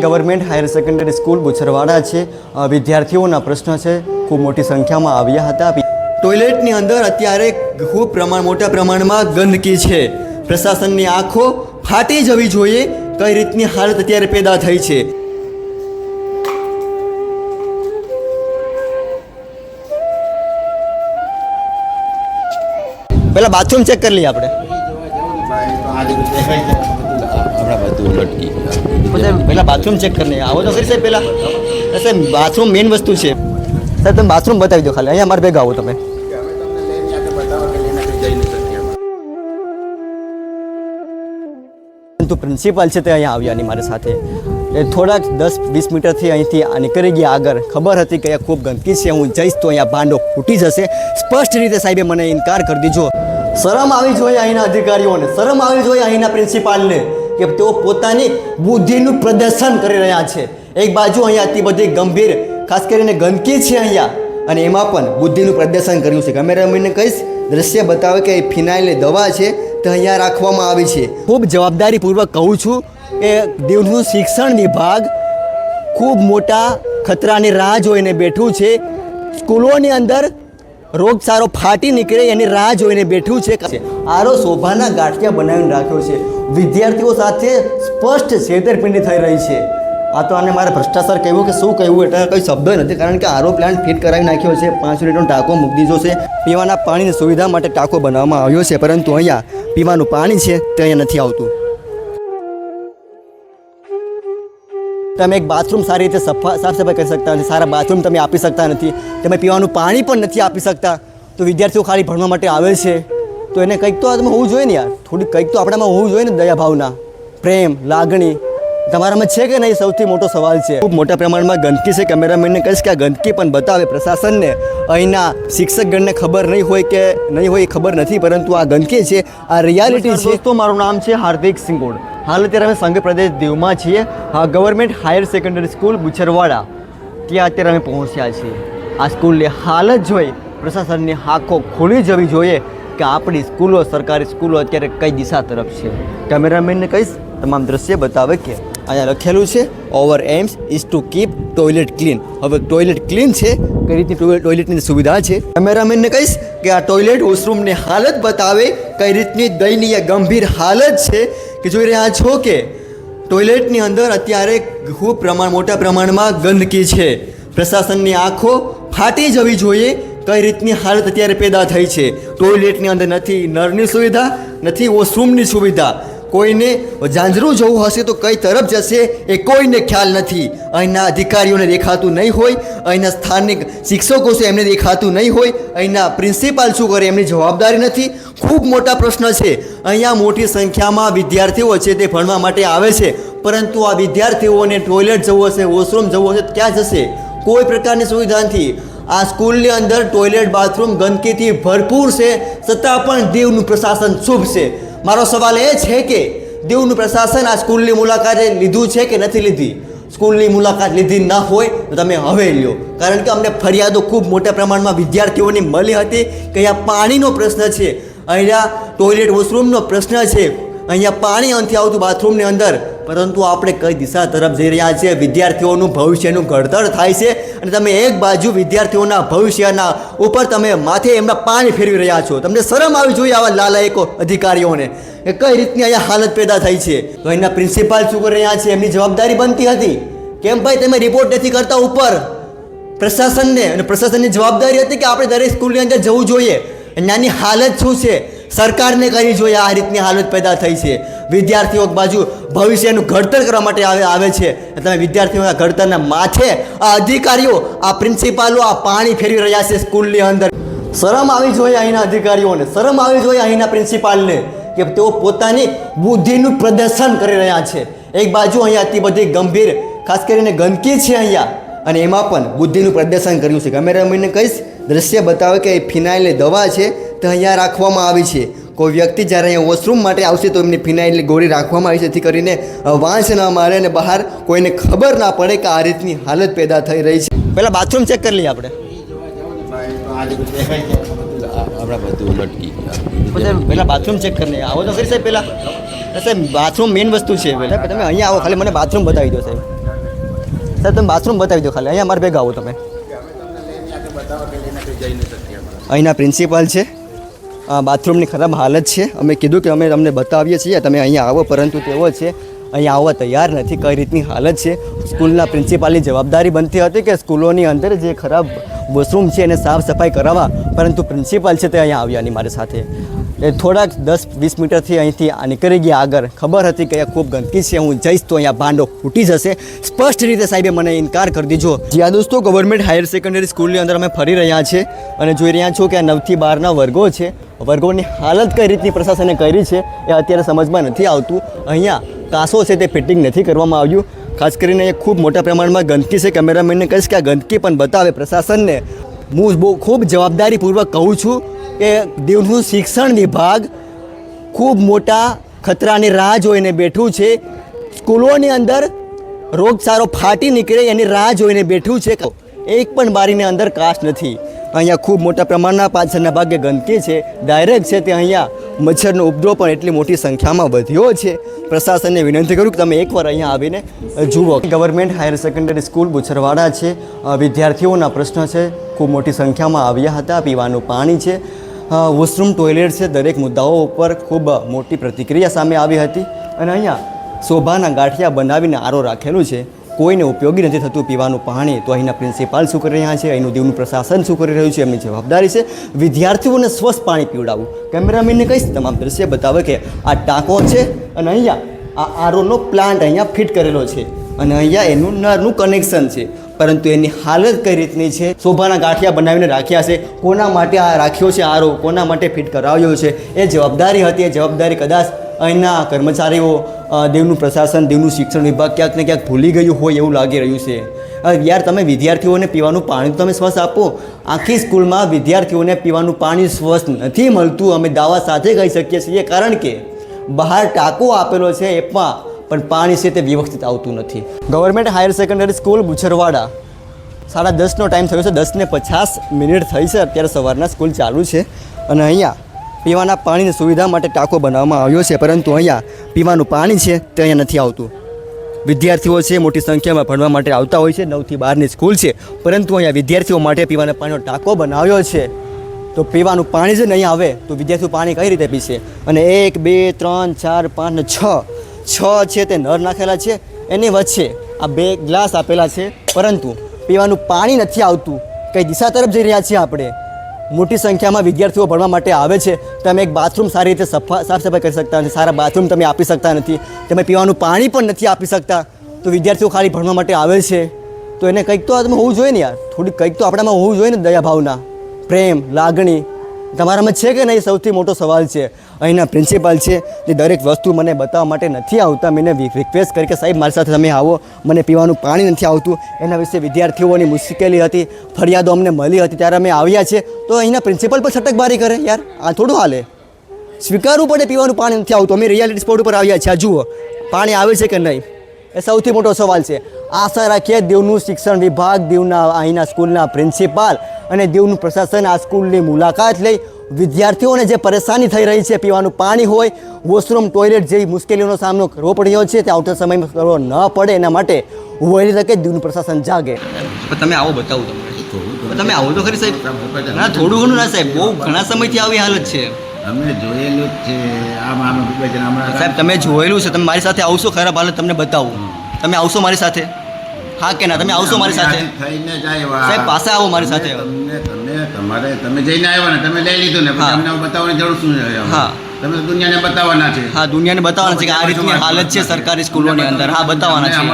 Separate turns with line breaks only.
Government higher secondary school Bucharwada છે. વિદ્યાર્થીઓના પ્રશ્ન છે. ખૂબ મોટી સંખ્યામાં આવ્યા હતા. ટોયલેટની અંદર અત્યારે ખૂબ પ્રમાણ, મોટા પ્રમાણમાં ગંદકી છે. પ્રશાસનની આંખો ફાટી જવી જોઈએ. કઈ રીતની હાલત અત્યારે પેદા થઈ છે? પહેલા બાથરૂમ ચેક કરી લઈએ આપણે.
હમણાં બધું લટકી
પહેલા બાથરૂમ ચેક કરીને. આવો તો કરી સાહેબ પહેલાં. સાહેબ બાથરૂમ મેઇન વસ્તુ છે. સાહેબ તમે બાથરૂમ બતાવી દો ખાલી. અહીંયા મારે ભેગા આવો તમે. પરંતુ પ્રિન્સિપાલ છે તે અહીંયા આવ્યા નહીં મારી સાથે. એ થોડાક દસ વીસ મીટરથી અહીંથી આ નીકળી ગયા આગળ. ખબર હતી કે ખૂબ ગંદકી છે. હું જઈશ તો અહીંયા ભાંડો ફૂટી જશે. સ્પષ્ટ રીતે સાહેબે મને ઇનકાર કરી દીધો. શરમ આવી જોઈએ અહીંના અધિકારીઓને. શરમ આવી જોઈએ અહીંના પ્રિન્સિપાલને કે તેઓ પોતાની બુદ્ધિનું પ્રદર્શન કરી રહ્યા છે. એક બાજુ અહીંયા આટલી બધી ગંભીર, ખાસ કરીને ગંદકી છે અહીંયા, અને એમાં પણ બુદ્ધિનું પ્રદર્શન કર્યું છે. કેમેરામેનને કહીશ દ્રશ્ય બતાવે કે એ ફિનાઇલની દવા છે તે અહીંયા રાખવામાં આવી છે. ખૂબ જવાબદારીપૂર્વક કહું છું કે દીવનું શિક્ષણ વિભાગ ખૂબ મોટા ખતરાની રાહ જોઈને બેઠું છે. સ્કૂલોની અંદર રોગચાળો ફાટી નીકળે એની રાહ જોઈને બેઠું છે. આરો શોભાના ગાંઠિયા બનાવીને રાખ્યો છે. વિદ્યાર્થીઓ સાથે સ્પષ્ટ છેતરપિંડી થઈ રહી છે. આ તો આને મારે ભ્રષ્ટાચાર કહેવું કે શું કહેવું એટલે કંઈ શબ્દ નથી, કારણ કે આરો પ્લાન્ટ ફિટ કરાવી નાખ્યો છે. પાંચ લીટરનો ટાંકો મૂકી દીધો છે. પીવાના પાણીની સુવિધા માટે ટાંકો બનાવવામાં આવ્યો છે, પરંતુ અહીંયા પીવાનું પાણી છે તે અહીંયા નથી આવતું. તમે એક બાથરૂમ સારી રીતે સફા સાફ સફાઈ કરી શકતા નથી સારા બાથરૂમ તમે આપી શકતા નથી તમે પીવાનું પાણી પણ નથી આપી શકતા. તો વિદ્યાર્થીઓ ખાલી ભણવા માટે આવે છે. તો એને કંઈક તો આમાં હોવું જોઈએ ને યાર. થોડી કંઈક તો આપણામાં હોવું જોઈએ ને દયા ભાવના પ્રેમ લાગણી. તમારામાં છે કે નહીં સૌથી મોટો સવાલ છે. ખૂબ મોટા પ્રમાણમાં ગંદકી છે. કેમેરામેનને કહીશ કે આ ગંદકી પણ બતાવે પ્રશાસનને. અહીંના શિક્ષકગણને ખબર નહીં હોય કે નહીં હોય એ ખબર નથી પરંતુ આ ગંદકી છે. આ રિયાલિટી છે. તો મારું નામ છે હાર્દિક સિંગોડ. હાલ અત્યારે અમે સંઘ પ્રદેશ દીવમાં છીએ. Government higher secondary school Bucharwada ત્યાં અત્યારે અમે પહોંચ્યા છીએ. આ સ્કૂલની હાલત જોઈ પ્રશાસનની આંખો ખુલી જવી જોઈએ કે આપણી સ્કૂલો સરકારી સ્કૂલો અત્યારે કઈ દિશા તરફ છે. કેમેરામેનને કહીશ, તમામ દ્રશ્ય બતાવે કે અહીંયા લખેલું છે our aims is to keep toilet clean હવે ટોયલેટ ક્લીન છે, કઈ રીતની ટોય- ટોયલેટની સુવિધા છે? કેમેરામેનને કહીશ કે આ ટોયલેટ વોશરૂમની હાલત બતાવે કઈ રીતની દયનીય ગંભીર હાલત છે કે જોઈ રહ્યા છો કે ટોયલેટની અંદર અત્યારે ખૂબ પ્રમાણ, મોટા પ્રમાણમાં ગંદકી છે. પ્રશાસનની આંખો ફાટી જવી જોઈએ કઈ રીતની હાલત અત્યારે પેદા થઈ છે. ટોયલેટની અંદર નથી નળની સુવિધા, નથી વોશરૂમની સુવિધા. કોઈને ઝાંઝરું જવું હશે તો કઈ તરફ જશે એ કોઈને ખ્યાલ નથી. અહીંના અધિકારીઓને દેખાતું નહીં હોય, અહીંના સ્થાનિક શિક્ષકો છે એમને દેખાતું નહીં હોય, અહીંના પ્રિન્સિપાલ શું કરે એમની જવાબદારી નથી. ખૂબ મોટા પ્રશ્ન છે. અહીંયા મોટી સંખ્યામાં વિદ્યાર્થીઓ છે તે ભણવા માટે આવે છે, પરંતુ આ વિદ્યાર્થીઓને ટોયલેટ જવું હશે, વોશરૂમ જવું હશે, ક્યાં જશે? કોઈ પ્રકારની સુવિધા નથી. આ સ્કૂલની અંદર ટોયલેટ, બાથરૂમ ગંદકીથી ભરપૂર છે. છતાં પણ દીવનું પ્રશાસન શુભ છે. મારો સવાલ એ છે કે દીવનું પ્રશાસન આ સ્કૂલની મુલાકાતે લીધું છે કે નથી લીધી? સ્કૂલની મુલાકાત લીધી ન હોય તો તમે હવે લ્યો. કારણ કે અમને ફરિયાદો ખૂબ મોટા પ્રમાણમાં વિદ્યાર્થીઓની મળી હતી કે અહીંયા પાણીનો પ્રશ્ન છે, અહીંયા ટોયલેટ વોશરૂમનો પ્રશ્ન છે. અહીંયા પાણી નથી આવતું બાથરૂમની અંદર. પરંતુ આપણે કઈ દિશા તરફ જઈ રહ્યા છીએ? વિદ્યાર્થીઓનું ભવિષ્યનું ઘડતર થાય છે અને તમે એક બાજુ વિદ્યાર્થીઓના ભવિષ્યના ઉપર તમે માથે એમના પાણી ફેરવી રહ્યા છો. તમને શરમ આવી જોઈએ આવા લાલાયકો અધિકારીઓને. એ કઈ રીતની અહીંયા હાલત પેદા થઈ છે? તો અહીંના પ્રિન્સિપાલ શું કરી રહ્યા છે? એમની જવાબદારી બનતી હતી? કેમ ભાઈ તમે રિપોર્ટ નથી કરતા ઉપર? પ્રશાસનને અને પ્રશાસનની જવાબદારી હતી કે આપણે દરેક સ્કૂલની અંદર જવું જોઈએ. નાની હાલત શું છે? સરકારને કરવી જોઈએ આ રીતની હાલત પેદા થઈ છે. વિદ્યાર્થીઓ બાજુ ભવિષ્યનું ઘડતર કરવા માટે આવે આવે છે. તમે વિદ્યાર્થીઓના ઘડતરના માથે આ અધિકારીઓ, આ પ્રિન્સિપાલો આ પાણી ફેરવી રહ્યા છે સ્કૂલની અંદર. શરમ આવી જોઈએ અહીંના અધિકારીઓને. શરમ આવી જોઈએ અહીંના પ્રિન્સિપાલને કે તેઓ પોતાની બુદ્ધિનું પ્રદર્શન કરી રહ્યા છે. એક બાજુ અહીંયા આટલી બધી ગંભીર, ખાસ કરીને ગંદકી છે અહીંયા. અને એમાં પણ બુદ્ધિનું પ્રદર્શન કર્યું છે. ગમે રમીને કહીશ, દ્રશ્ય બતાવે કે એ ફિનાઇલની દવા છે તે અહીંયા રાખવામાં આવી છે. કોઈ વ્યક્તિ જ્યારે અહીંયા વોશરૂમ માટે આવશે તો એમની ફિનાઇલની ગોળી રાખવામાં આવી છે. જેથી કરીને વાંસ ન મારે અને બહાર કોઈને ખબર ના પડે કે આ રીતની હાલત પેદા થઈ રહી છે. પહેલાં બાથરૂમ ચેક કરી લઈએ આપણે.
હમણાં બધું લટકી
પછી પહેલાં બાથરૂમ ચેક કરી લઈએ. આવો તો ખરી સાહેબ પહેલાં. સાહેબ બાથરૂમ મેઇન વસ્તુ છે પહેલાં. તમે અહીંયા આવો ખાલી મને બાથરૂમ બતાવી દો સાહેબ. સાહેબ તમે બાથરૂમ બતાવી દો ખાલી. અહીંયા મારે ભેગા આવો તમે. અહીંના પ્રિન્સિપાલ છે. બાથરૂમની ખરાબ હાલત છે. અમે કીધું કે અમે તમને બતાવીએ છીએ, તમે અહીંયા આવો, પરંતુ તેઓ છે, અહીંયા આવવા તૈયાર નથી. કઈ રીતની હાલત છે? સ્કૂલના પ્રિન્સિપાલની જવાબદારી બનતી હતી કે સ્કૂલોની અંદર જે ખરાબ વોશરૂમ છે એને સાફ સફાઈ કરાવવા, પરંતુ પ્રિન્સિપાલ છે તે અહીંયા આવ્યા નહીં મારી સાથે. એ થોડાક દસ, વીસ મીટરથી અહીંથી નીકળી ગયા આગળ. ખબર હતી કે ખૂબ ગંદકી છે, હું જઈશ તો અહીંયા ભાંડો ફૂટી જશે. સ્પષ્ટ રીતે સાહેબે મને ઇનકાર કરી દીધો. જ્યાં દોસ્તો ગવર્મેન્ટ હાયર સેકન્ડરી સ્કૂલની અંદર અમે ફરી રહ્યા છીએ અને જોઈ રહ્યા છો કે આ નવથી બારના વર્ગો છે. વર્ગોની હાલત કઈ રીતની પ્રશાસને કરી છે એ અત્યારે સમજમાં નથી આવતું. અહીંયા કાંસો છે તે ફિટિંગ નથી કરવામાં આવ્યું. ખાસ કરીને એ ખૂબ મોટા પ્રમાણમાં ગંદકી છે. કેમેરામેનને કહીશ કે આ ગંદકી પણ બતાવે પ્રશાસનને. હું બહુ ખૂબ જવાબદારીપૂર્વક કહું છું. કે દીવનું શિક્ષણ વિભાગ ખૂબ મોટા ખતરાની રાહ જોઈને બેઠું છે. સ્કૂલોની અંદર રોગચાળો ફાટી નીકળે એની રાહ જોઈને બેઠું છે. એક પણ બારીની અંદર કાચ નથી. અહીંયા ખૂબ મોટા પ્રમાણના પાછળના ભાગે ગંદકી છે. ડાયરેક્ટ છે તે અહીંયા મચ્છરનો ઉપદ્રવ પણ એટલી મોટી સંખ્યામાં વધ્યો છે. પ્રશાસનને વિનંતી કરું કે તમે એકવાર અહીંયા આવીને જુઓ. Government higher secondary school Bucharwada છે. વિદ્યાર્થીઓના પ્રશ્ન છે. ખૂબ મોટી સંખ્યામાં આવ્યા હતા, પીવાનું પાણી છે. વોશરૂમ ટોયલેટ છે, દરેક મુદ્દાઓ ઉપર ખૂબ મોટી પ્રતિક્રિયા સામે આવી હતી અને અહીંયા શોભાના ગાંઠિયા બનાવીને આરો રાખેલું છે. કોઈને ઉપયોગી નથી થતું પીવાનું પાણી. તો અહીંના પ્રિન્સિપાલ શું કરી રહ્યા છે? અહીંનું દીવનું પ્રશાસન શું કરી રહ્યું છે? એમની જવાબદારી છે વિદ્યાર્થીઓને સ્વસ્થ પાણી પીવડાવવું. કેમેરામેનને કહીશ, તમામ દ્રશ્ય બતાવે કે આ ટાંકો છે અને અહીંયા આ આરોનો પ્લાન્ટ અહીંયા ફિટ કરેલો છે. અને અહીંયા એનું નળનું કનેક્શન છે. પરંતુ એની હાલત કઈ રીતની છે? શોભાના ગાંઠિયા બનાવીને રાખ્યા છે. કોના માટે આ રાખ્યો છે આરો? કોના માટે ફિટ કરાવ્યો છે? એ જવાબદારી હતી. એ જવાબદારી કદાચ અહીંના કર્મચારીઓ દેવનું પ્રશાસન, દેવનું શિક્ષણ વિભાગ ક્યાંક ને ક્યાંક ભૂલી ગયું હોય એવું લાગી રહ્યું છે. યાર, તમે વિદ્યાર્થીઓને પીવાનું પાણી તમે સ્વસ્થ આપો. આખી સ્કૂલમાં વિદ્યાર્થીઓને પીવાનું પાણી સ્વસ્થ નથી મળતું. અમે દાવા સાથે કહી શકીએ છીએ. કારણ કે બહાર ટાંકો આપેલો છે એમાં પણ પાણી છે તે વ્યવસ્થિત આવતું નથી. Government higher secondary school Bucharwada સાડા દસનો ટાઈમ થયો છે, દસને પચાસ મિનિટ થઈ છે, અત્યારે સવારના સ્કૂલ ચાલુ છે. અને અહીંયા પીવાના પાણીની સુવિધા માટે ટાંકો બનાવવામાં આવ્યો છે, પરંતુ અહીંયા પીવાનું પાણી છે તે અહીંયા નથી આવતું. વિદ્યાર્થીઓ છે, મોટી સંખ્યામાં ભણવા માટે આવતા હોય છે, નવથી બારની સ્કૂલ છે, પરંતુ અહીંયા વિદ્યાર્થીઓ માટે પીવાના પાણીનો ટાંકો બનાવ્યો છે. તો પીવાનું પાણી જ નહીં આવે, તો વિદ્યાર્થીઓ પાણી કઈ રીતે પીશે? અને એક, બે, ત્રણ, ચાર, પાંચ છ છ છે તે નર નાખેલા છે, એની વચ્ચે આ બે ગ્લાસ આપેલા છે. પરંતુ પીવાનું પાણી નથી આવતું. કઈ દિશા તરફ જઈ રહ્યા છીએ આપણે? મોટી સંખ્યામાં વિદ્યાર્થીઓ ભણવા માટે આવે છે. તમે એક બાથરૂમ સારી રીતે સફા સાફ સફાઈ કરી શકતા નથી. સારા બાથરૂમ તમે આપી શકતા નથી. તમે પીવાનું પાણી પણ નથી આપી શકતા. તો વિદ્યાર્થીઓ ખાલી ભણવા માટે આવે છે. તો એને કંઈક તો આમાં હોવું જોઈએ ને યાર? થોડીક કંઈક તો આપણામાં હોવું જોઈએ ને દયા ભાવના પ્રેમ, લાગણી તમારામાં છે કે નહીં? સૌથી મોટો સવાલ છે. અહીંના પ્રિન્સિપાલ છે, જે દરેક વસ્તુ મને બતાવવા માટે નથી આવતા. મેં રિક્વેસ્ટ કરી કે, સાહેબ, મારી સાથે તમે આવો. મને પીવાનું પાણી નથી આવતું. એના વિશે વિદ્યાર્થીઓની મુશ્કેલી હતી, ફરિયાદો અમને મળી હતી. ત્યારે અમે આવ્યા છે તો અહીંના પ્રિન્સિપલ પર છટકબારી કરે. યાર, આ થોડું હાલે. સ્વીકારવું પડે, પીવાનું પાણી નથી આવતું. અમે રિયાલિટી સ્પોટ ઉપર આવ્યા છે આ જુઓ, પાણી આવે છે કે નહીં? એ સૌથી મોટો સવાલ છે. આશા રાખીએ, દીવનું શિક્ષણ વિભાગ, દીવના અહીંના સ્કૂલના પ્રિન્સિપાલ અને દેવનું પ્રશાસન આ સ્કૂલની મુલાકાત લઈ. વિદ્યાર્થીઓને જે પરેશાની થઈ રહી છે પીવાનું પાણી હોય વોશરૂમ ટોયલેટ જેવી મુશ્કેલીઓનો સામનો કરવો પડ્યો છે તે આવતા સમયમાં કરવો ન પડે એના માટે વહેલી તકે દેવનું પ્રશાસન જાગે. તમે આવો બતાવું તમને તમે આવો તો ખરી સાહેબ. ના થોડું ઘણું ના સાહેબ. બહુ ઘણા સમયથી આવી હાલત છે.
અમે જોયેલું જ છે આમ આમ
સાહેબ તમે જોયેલું છે. તમે મારી સાથે આવશો ખરાબ હાલત તમને બતાવું. તમે આવશો મારી સાથે. હા કે ના તમે આવશો મારી સાથે?
થઈને જ આવ્યા.
સાહેબ, પાસે આવો મારી સાથે.
તમને તમે તમારે તમે જઈને આવ્યા ને તમે લઈ લીધું ને પછી અમને બતાવવાની જરૂર શું છે
હા.
તમે દુનિયાને બતાવવાના છે.
હા દુનિયાને બતાવવાના છે કે આ રીતની હાલત છે સરકારી સ્કૂલોની અંદર. હા બતાવવાના છે.